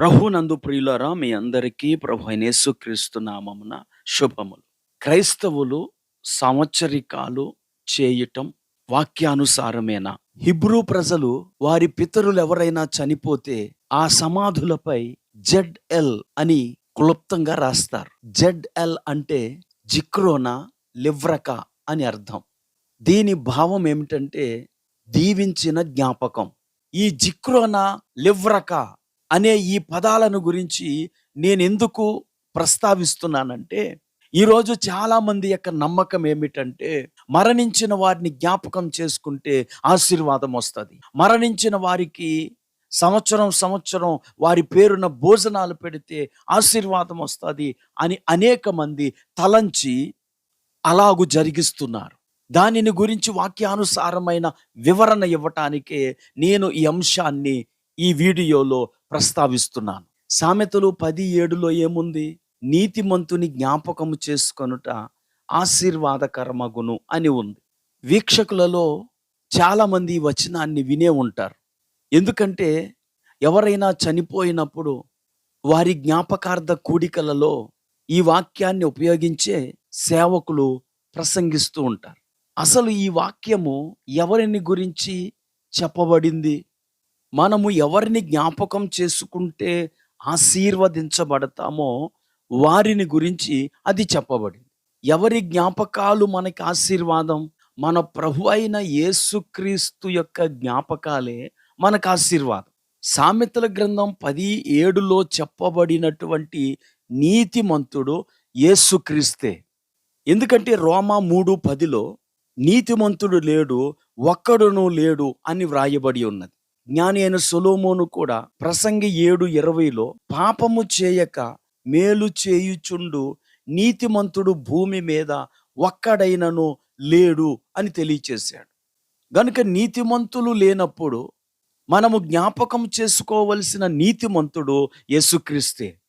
ప్రభునందు ప్రియులరా మీ అందరికీ ప్రభు అయిన యేసుక్రీస్తు నామమున శుభములు. క్రైస్తవులు సంవత్సరికాలు చేయటం వాక్యానుసారమేనా? హిబ్రూ ప్రజలు వారి పితరులు ఎవరైనా చనిపోతే ఆ సమాధులపై జెడ్ ఎల్ అని క్లుప్తంగా రాస్తారు. జెడ్ ఎల్ అంటే జిక్రోనా లివ్రక అని అర్థం. దీని భావం ఏమిటంటే దీవించిన జ్ఞాపకం. ఈ జిక్రోనా లివ్రక అనే ఈ పదాలను గురించి నేను ఎందుకు ప్రస్తావిస్తున్నానంటే ఈరోజు చాలామంది యొక్క నమ్మకం ఏమిటంటే మరణించిన వారిని జ్ఞాపకం చేసుకుంటే ఆశీర్వాదం వస్తుంది. మరణించిన వారికి సంవత్సరం సంవత్సరం వారి పేరున భోజనాలు పెడితే ఆశీర్వాదం వస్తుంది అని అనేక మంది తలంచి అలాగు జరిగిస్తున్నారు. దానిని గురించి వాక్యానుసారమైన వివరణ ఇవ్వటానికే నేను ఈ అంశాన్ని ఈ వీడియోలో ప్రస్తావిస్తున్నాను. సామెతలు పది ఏడులో ఏముంది? నీతిమంతుని జ్ఞాపకము చేసుకొనుట ఆశీర్వాదకరమగును అని ఉంది. వీక్షకులలో చాలామంది ఈ వచనాన్ని వినే ఉంటారు. ఎందుకంటే ఎవరైనా చనిపోయినప్పుడు వారి జ్ఞాపకార్థ కూడికలలో ఈ వాక్యాన్ని ఉపయోగించే సేవకులు ప్రసంగిస్తూ ఉంటారు. అసలు ఈ వాక్యము ఎవరిని గురించి చెప్పబడింది? మనము ఎవరిని జ్ఞాపకం చేసుకుంటే ఆశీర్వదించబడతామో వారిని గురించి అది చెప్పబడింది. ఎవరి జ్ఞాపకాలు మనకి ఆశీర్వాదం? మన ప్రభు అయిన యేసుక్రీస్తు యొక్క జ్ఞాపకాలే మనకు ఆశీర్వాదం. సామెతల గ్రంథం పది ఏడులో చెప్పబడినటువంటి నీతిమంతుడు యేసుక్రీస్తే ఎందుకంటే రోమా మూడు పదిలో నీతిమంతుడు లేడు ఒక్కడును లేడు అని వ్రాయబడి ఉన్నది. జ్ఞాని అయిన సొలోమోను కూడా ప్రసంగి ఏడు ఇరవైలో పాపము చేయక మేలు చేయుచుండు నీతిమంతుడు భూమి మీద ఒక్కడైనను లేడు అని తెలియచేశాడు. గనుక నీతిమంతులు లేనప్పుడు మనము జ్ఞాపకం చేసుకోవలసిన నీతిమంతుడు యేసుక్రీస్తే.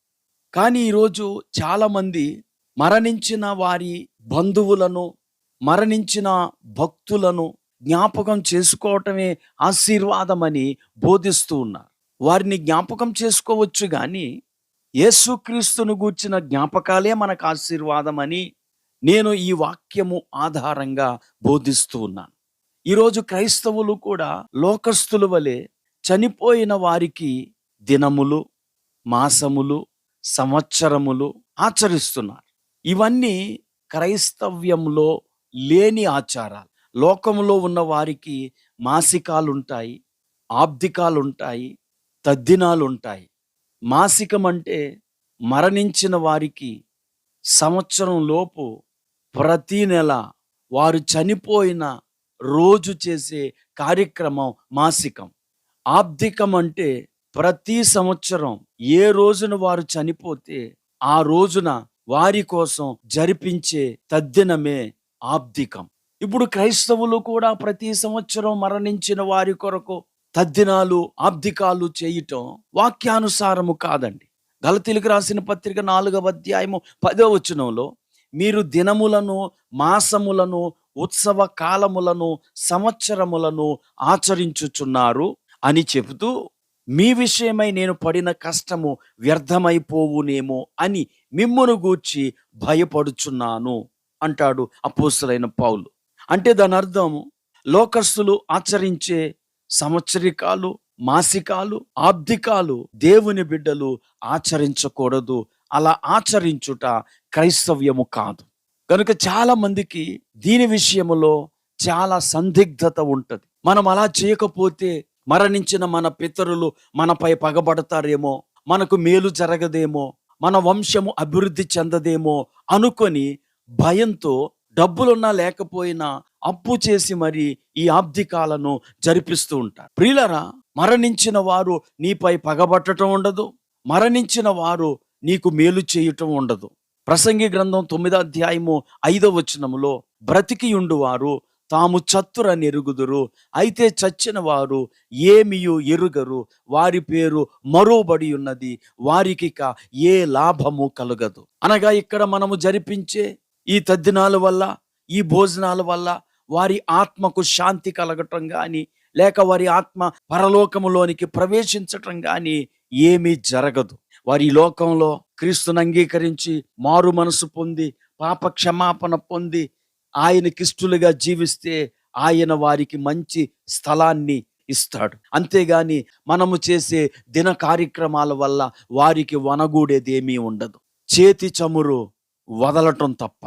కానీ ఈరోజు చాలామంది మరణించిన వారి బంధువులను మరణించిన భక్తులను జ్ఞాపకం చేసుకోవటమే ఆశీర్వాదమని బోధిస్తూ ఉన్నారు. వారిని జ్ఞాపకం చేసుకోవచ్చు కానీ యేసుక్రీస్తును గూర్చిన జ్ఞాపకాలే మనకు ఆశీర్వాదమని నేను ఈ వాక్యము ఆధారంగా బోధిస్తూ ఉన్నాను. ఈరోజు క్రైస్తవులు కూడా లోకస్తుల వలె చనిపోయిన వారికి దినములు మాసములు సంవత్సరములు ఆచరిస్తున్నారు. ఇవన్నీ క్రైస్తవ్యంలో లేని ఆచారాలు. లోకంలో ఉన్న వారికి మాసికాలు ఉంటాయి ఆబ్దికాలు ఉంటాయి తద్దినాలు ఉంటాయి మాసికం అంటే మరణించిన వారికి సంవత్సరం లోపు ప్రతి నెల వారు చనిపోయిన రోజు చేసే కార్యక్రమం మాసికం. ఆబ్దికం అంటే ప్రతి సంవత్సరం ఏ రోజున వారు చనిపోతే ఆ రోజున వారి కోసం జరిపించే తద్దినమే ఆబ్దికం. ఇప్పుడు క్రైస్తవులు కూడా ప్రతి సంవత్సరం మరణించిన వారి కొరకు తద్దినాలు ఆబ్దికాలు చేయటం వాక్యానుసారము కాదండి. గలతీలకు రాసిన పత్రిక నాలుగవ అధ్యాయము పదో వచనంలో మీరు దినములను మాసములను ఉత్సవ కాలములను సంవత్సరములను ఆచరించుచున్నారు అని చెబుతూ మీ విషయమై నేను పడిన కష్టము వ్యర్థమైపోవునేమో అని మిమ్మును గూర్చి భయపడుచున్నాను అంటాడు అపోస్తులైన పౌలు. అంటే దాని అర్థం లోకస్తులు ఆచరించే సంవత్సరికాలు మాసికాలు ఆబ్దికాలు దేవుని బిడ్డలు ఆచరించకూడదు. అలా ఆచరించుట క్రైస్తవ్యము కాదు. కనుక చాలా మందికి దీని విషయంలో చాలా సందిగ్ధత ఉంటుంది. మనం అలా చేయకపోతే మరణించిన మన పితరులు మనపై పగబడతారేమో మనకు మేలు జరగదేమో మన వంశము అభివృద్ధి చెందదేమో అనుకొని భయంతో డబ్బులున్నా లేకపోయినా అప్పు చేసి మరి ఈ ఆబ్దికాలను జరిపిస్తూ ఉంటారు. ప్రియులరా మరణించిన వారు నీపై పగబట్టడం ఉండదు. మరణించిన వారు నీకు మేలు చేయటం ఉండదు. ప్రసంగి గ్రంథం తొమ్మిదో అధ్యాయము ఐదో వచనములో బ్రతికియుండు వారు తాము చత్తురని ఎరుగుదురు అయితే చచ్చిన వారు ఏమియు ఎరుగరు వారి పేరు మరోబడి ఉన్నది వారికి ఏ లాభము కలగదు. అనగా ఇక్కడ మనము జరిపించే ఈ తద్దినాల వల్ల ఈ భోజనాల వల్ల వారి ఆత్మకు శాంతి కలగటం కానీ లేక వారి ఆత్మ పరలోకములోనికి ప్రవేశించటం కానీ ఏమీ జరగదు. వారి లోకంలో క్రీస్తుని అంగీకరించి మారు మనసు పొంది పాప క్షమాపణ పొంది ఆయనకిష్టులుగా జీవిస్తే ఆయన వారికి మంచి స్థలాన్ని ఇస్తాడు. అంతేగాని మనము చేసే దిన కార్యక్రమాల వల్ల వారికి వనగూడేదేమీ ఉండదు. చేతి చమురు వదలటం తప్ప.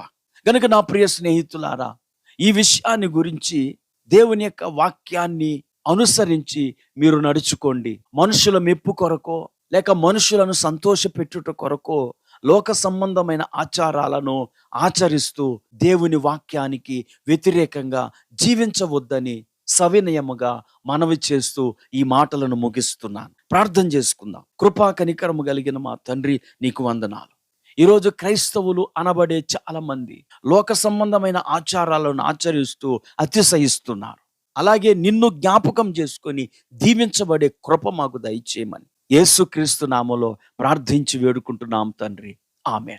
గనుక నా ప్రియ స్నేహితులారా ఈ విషయాన్ని గురించి దేవుని యొక్క వాక్యాన్ని అనుసరించి మీరు నడుచుకోండి. మనుషుల మెప్పు కొరకో లేక మనుషులను సంతోషపెట్టుట కొరకో లోక సంబంధమైన ఆచారాలను ఆచరిస్తూ దేవుని వాక్యానికి వ్యతిరేకంగా జీవించవద్దని సవినయముగా మనవి చేస్తూ ఈ మాటలను ముగిస్తున్నాను. ప్రార్థన చేసుకుందాం. కృపా కనికరము కలిగిన మా తండ్రి నీకు వందనాలు. ఈరోజు క్రైస్తవులు అనబడే చాలా మంది లోక సంబంధమైన ఆచారాలను ఆచరిస్తూ అతిశయిస్తున్నారు. అలాగే నిన్ను జ్ఞాపకం చేసుకొని దీవించబడే కృప మాకు దయచేయమని యేసుక్రీస్తు నామలో ప్రార్థించి వేడుకుంటున్నాం తండ్రి. ఆమె